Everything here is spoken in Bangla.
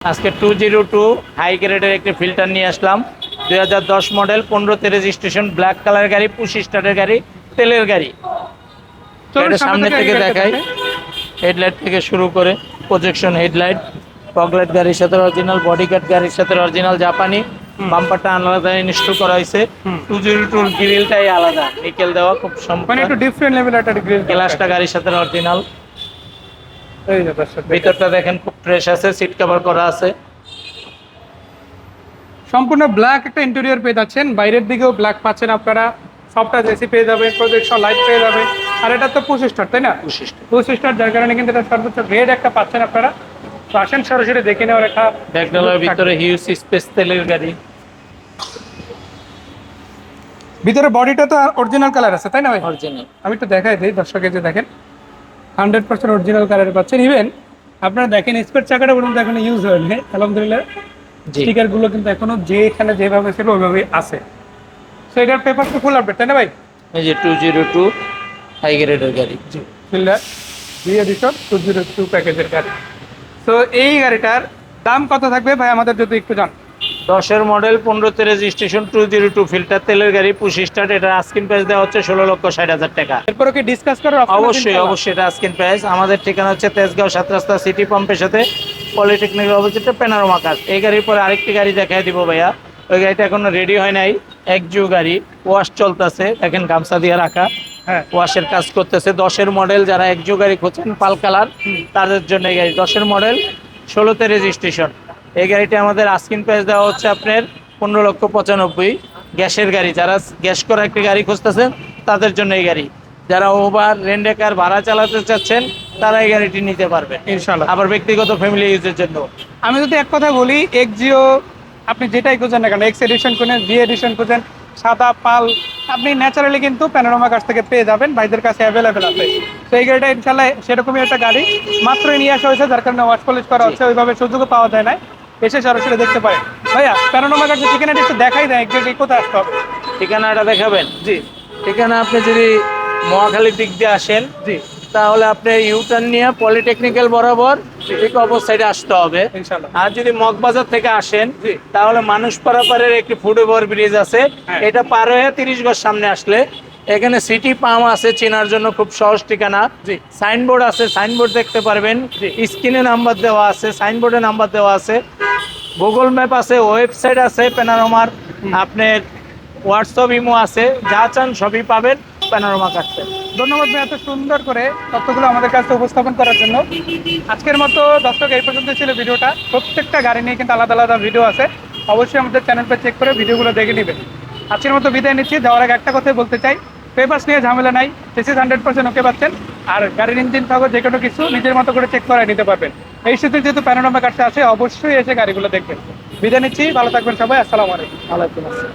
আজকে টু জিরো টু হাই গ্রেডের একটি ফিল্টার নিয়ে আসলাম। দুই হাজার দশ মডেল পনেরোতে রেজিস্ট্রেশন ব্ল্যাক কালার গাড়ি পুশ স্টারের গাড়ি তেলের গাড়ি। এটা সামনে থেকে দেখাই। হেডলাইট থেকে শুরু করে প্রজেকশন হেডলাইট ফগলাইট গাড়ির সাথে অরিজিনাল বডি কাট গাড়ির সাথে অরিজিনাল জাপানি। বাম্পারটা আলাদা ইনস্টল করা হয়েছে। টু জিরো টুর গ্রিলটাই আলাদা। নিকেল দেওয়া খুব মানে সম্পূর্ণ। একটু ডিফারেন্ট লেভেল একটা গ্রিল গ্লাসটা গাড়ির সাথে অরিজিনাল এই যে দর্শক ভিতরটা দেখেন খুব ফ্রেশ আছে সিট কভার করা আছে। সম্পূর্ণ ব্ল্যাক একটা ইন্টেরিয়র পেয়ে যাচ্ছেন। বাইরের দিকেও ব্ল্যাক পাচ্ছেন আপনারা। সবটা এসি পেয়ে যাবেন প্রজেকশন লাইট পেয়ে যাবেন। আর এটা তো পুশ তাই না? বিশিষ্ট যার কারণে কিন্তু এটা সর্বোচ্চ রেড একটা পাচ্ছেন আপনারা। তো আসেন সরাসরি দেখে নেওয়ার একটা ব্যাকডালার ভিতরে হিউজ স্পেস তেলের গাড়ি। ভিতরে বডিটা তো অরিজিনাল কালার আছে তাই না ভাই? অরিজিনাল আমি একটু দেখাই দিই দর্শকে যে দেখেন। হান্ড্রেড পার্সেন্ট অরিজিনাল কালার পাচ্ছেন। ইভেন আপনারা দেখেন স্পেয়ার চাকাটা পর্যন্ত এখন ইউজ হয়নি। আলহামদুলিল্লাহ। জি। স্টিকারগুলো কিন্তু এখনও যেখানে যেভাবে ছিল ওইভাবেই আছে। তো এটার পেপার তো ফুল আপডেট তাই না ভাই? এই যে টু জিরো টু হাই গ্রেডের গাড়ি। জি ফিল্ডার দুই এডিশন টু জিরো টু প্যাকেজের গাড়ি। তো এই গাড়িটার দাম কত থাকবে ভাই? আমাদের যদি একটু জান। দশের মডেল পনেরোতে registration two zero two filter তেলের গাড়ি পুশি স্টার্ট এটা আস্কিন প্রাইস দেওয়া হচ্ছে ষোলো লক্ষ ষাট হাজার টাকা। এরপরে কি ডিসকাস করার অবশ্যই অবশ্যই এটা আস্কিন প্রাইস আমাদের ঠিকানা হচ্ছে তেজগাঁও সাত রাস্তা সিটি পাম্পের সাথে পলিটেকনিক অবস্থিত পেনারোমা কাজ এই গাড়ির পরে আরেকটি গাড়ি দেখাই দিব ভাইয়া। ওই গাড়িটা এখনও রেডি হয় নাই। একজু গাড়ি। ওয়াশ চলতেছে। দেখেন গামছা দিয়ে রাখা। হ্যাঁ। ওয়াশের কাজ করতেছে। দশের মডেল যারা একজু গাড়ি খুঁজছেন পাল কালার তাদের জন্য এই গাড়ি। দশের মডেল ষোলোতে রেজিস্ট্রেশন এই গাড়িটি আমাদের আস্কিন প্রাইস দেওয়া হচ্ছে আপনার পনেরো লক্ষ পঁচানব্বই। গ্যাসের গাড়ি যারা গ্যাস করা একটি গাড়ি খুঁজতেছেন তাদের জন্য এই গাড়ি। যারা ওভার রেন্ডেকার ভাড়া চালাতে চাচ্ছেন তারা এই গাড়িটি নিতে পারবে। ইনশাল্লাহ আবার ব্যক্তিগত ফ্যামিলি ইউজের জন্য। আমি যদি এক কথা বলি এক্সিও আপনি যেটাই খুঁজেন না কেন এক্স এডিশন খুঁজেন জি এডিশন খুঁজেন সাদা পাল আপনি ন্যাচারালি কিন্তু প্যানোরামা কাছ থেকে পেয়ে যাবেন ভাইদের কাছে অ্যাভেলেবেল আছে। তো এই গাড়িটা ইনশাল্লাহ সেরকমই একটা গাড়ি মাত্রই নিয়ে আসা হয়েছে যার কারণে ওয়াশ পলিশ করা হচ্ছে ওইভাবে সুযোগও পাওয়া যায় না এসে সরাসরি দেখতে পারেন ভাইয়া প্যানোরামা কাছে ঠিকানাটা একটু দেখাই দেয় এক্সাক্টলি কোথায় আসতে হবে? ঠিকানাটা দেখাবেন? জি। ঠিকানা আপনি যদি মহাখালীর দিক দিয়ে আসেন জি। তাহলে আপনি ইউটার্ন নিয়ে পলিটেকনিক্যাল বরাবর ঠিক অপর সাইডে আসতে হবে। আর যদি মগবাজার থেকে আসেন জি। তাহলে মানুষ পারাপারের একটি ফুট ওভার ব্রিজ আছে। হ্যাঁ। এটা পার হয়ে তিরিশ গজ সামনে আসলে এখানে সিটি পাম্প আছে চেনার জন্য খুব সহজ ঠিকানা। সাইনবোর্ড আছে সাইনবোর্ড দেখতে পারবেন। স্ক্রিনে নাম্বার দেওয়া আছে সাইনবোর্ডে নাম্বার দেওয়া আছে। গুগল ম্যাপ আছে ওয়েবসাইট আছে প্যানারোমার আপনার হোয়াটসঅ্যাপ ইমো আছে যা চান সবই পাবেন প্যানারোমা কাটতে। ধন্যবাদ এত সুন্দর করে তথ্যগুলো আমাদের কাছে উপস্থাপন করার জন্য। আজকের মতো দর্শক এই পর্যন্ত ছিল ভিডিওটা। প্রত্যেকটা গাড়ি নিয়ে কিন্তু আলাদা আলাদা ভিডিও আছে। অবশ্যই আমাদের চ্যানেলটা চেক করে ভিডিওগুলো দেখে নেবেন। আজকের মতো বিদায় নিচ্ছি। যাওয়ার আগে একটা কথাই বলতে চাই। পেপার্স নিয়ে ঝামেলা নাই। সিসি হান্ড্রেড পার্সেন্ট ওকে পাচ্ছেন। আর গাড়ির ইঞ্জিন থাকো যে কোনো কিছু, নিজের মতো করে চেক করাই নিতে পারবেন। এই সাথে যেহেতু প্যানোরামা কার্ডটা আছে, অবশ্যই এসে গাড়িগুলো দেখবেন। বিদায় নিচ্ছি। ভালো থাকবেন সবাই। আসসালামু আলাইকুম। আলাইকুম আসসালাম।